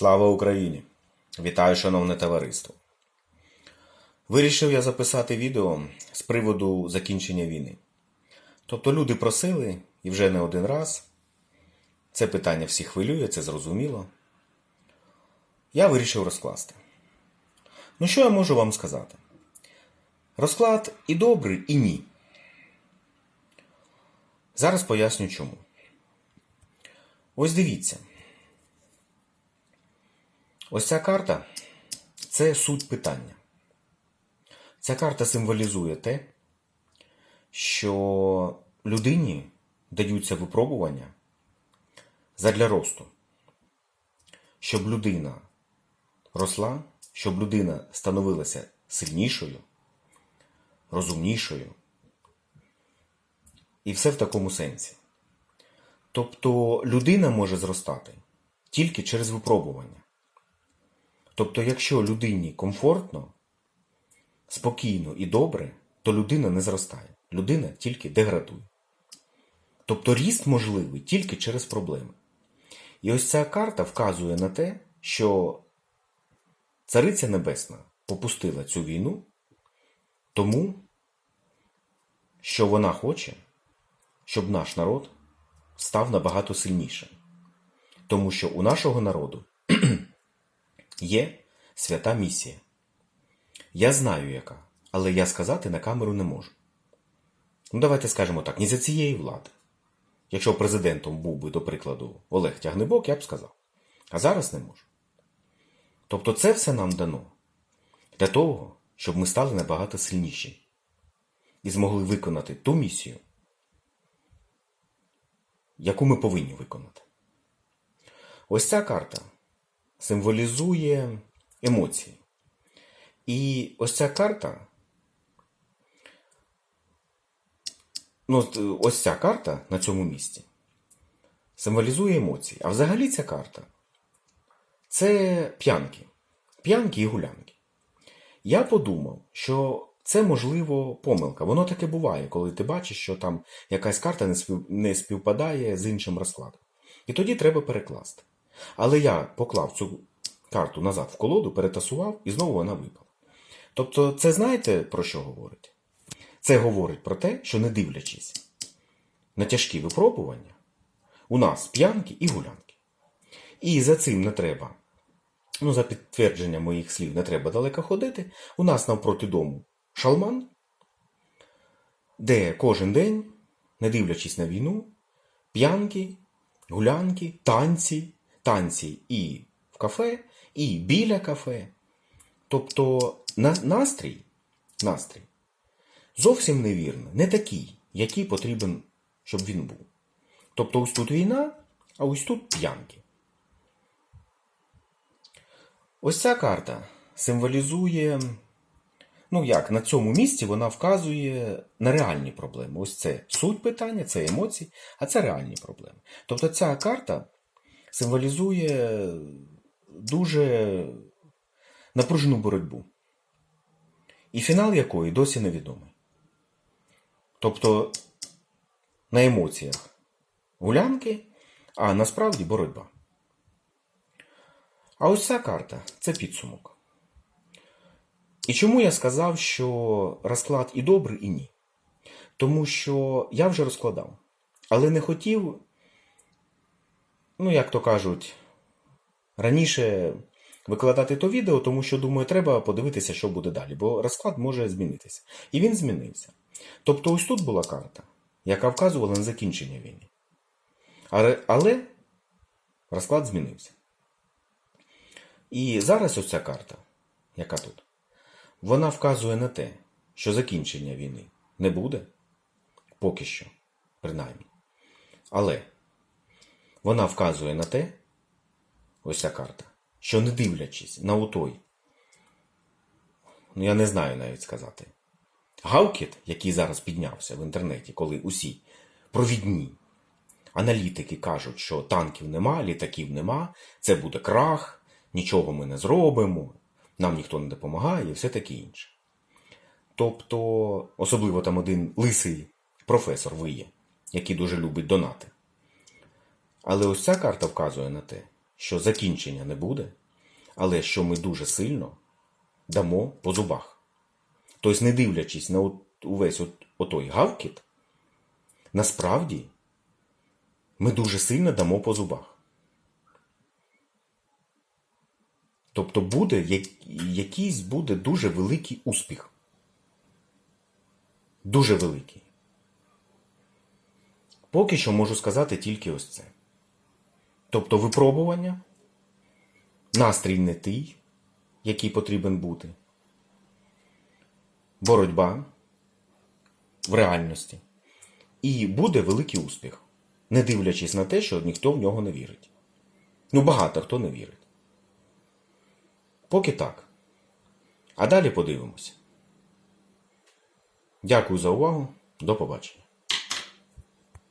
Слава Україні! Вітаю, шановне товариство! Вирішив я записати відео з приводу закінчення війни. Тобто люди просили і вже не один раз. Це питання всіх хвилює, це зрозуміло. Я вирішив розкласти. Ну, що я можу вам сказати? Розклад і добрий, і ні. Зараз поясню чому. Ось дивіться. Ось ця карта це суть питання. Ця карта символізує те, що людині даються випробування задля росту. Щоб людина росла, щоб людина становилася сильнішою, розумнішою. І все в такому сенсі. Тобто людина може зростати тільки через випробування. Тобто, якщо людині комфортно, спокійно і добре, то людина не зростає. Людина тільки деградує. Тобто ріст можливий тільки через проблеми. І ось ця карта вказує на те, що Цариця Небесна попустила цю війну тому, що вона хоче, щоб наш народ став набагато сильнішим. Тому що у нашого народу є свята місія. Я знаю, яка, але я сказати на камеру не можу. Ну, давайте скажемо так, ні за цієї влади. Якщо президентом був би, до прикладу, Олег Тягнебок, я б сказав. А зараз не можу. Тобто це все нам дано для того, щоб ми стали набагато сильніші і змогли виконати ту місію, яку ми повинні виконати. Ось ця карта символізує емоції. І ось ця карта. Ну, ось ця карта на цьому місці символізує емоції. А взагалі ця карта це п'янки. П'янки і гулянки. Я подумав, що це можливо помилка. Воно таке буває, коли ти бачиш, що там якась карта не співпадає з іншим розкладом. І тоді треба перекласти. Але я поклав цю карту назад в колоду, перетасував і знову вона випала. Тобто, це знаєте про що говорить? Це говорить про те, що не дивлячись на тяжкі випробування, у нас п'янки і гулянки. І за цим не треба, ну, за підтвердження моїх слів, не треба далеко ходити. У нас навпроти дому шалман, де кожен день, не дивлячись на війну, п'янки, гулянки, танці, танці і в кафе, і біля кафе. Тобто на, настрій, настрій зовсім невірно, не такий, який потрібен, щоб він був. Тобто ось тут війна, а ось тут п'янки. Ось ця карта символізує, ну як, на цьому місці вона вказує на реальні проблеми. Ось це суть питання, це емоції, а це реальні проблеми. Тобто ця карта символізує дуже напружену боротьбу. І фінал якої досі невідомий. Тобто на емоціях гулянки, а насправді боротьба. А ось ця карта це підсумок. І чому я сказав, що розклад і добрий, і ні? Тому що я вже розкладав, але не хотів, ну, як то кажуть, раніше викладати то відео, тому що, думаю, треба подивитися, що буде далі, бо розклад може змінитися. І він змінився. Тобто, ось тут була карта, яка вказувала на закінчення війни. Але, розклад змінився. І зараз ось ця карта, яка тут, вона вказує на те, що закінчення війни не буде, поки що, принаймні. Але вона вказує на те, ось ця карта, що не дивлячись на отой, ну я не знаю навіть сказати, гавкіт, який зараз піднявся в інтернеті, коли усі провідні аналітики кажуть, що танків нема, літаків нема, це буде крах, нічого ми не зробимо, нам ніхто не допомагає і все таке інше. Тобто, особливо там один лисий професор виє, який дуже любить донати. Але ось ця карта вказує на те, що закінчення не буде, але що ми дуже сильно дамо по зубах. Тобто, не дивлячись на увесь от, отой гавкіт, насправді ми дуже сильно дамо по зубах. Тобто буде якийсь буде дуже великий успіх. Дуже великий. Поки що можу сказати тільки ось це. Тобто випробування, настрій не той, який потрібен бути, боротьба в реальності. І буде великий успіх, не дивлячись на те, що ніхто в нього не вірить. Ну, багато хто не вірить. Поки так. А далі подивимося. Дякую за увагу. До побачення.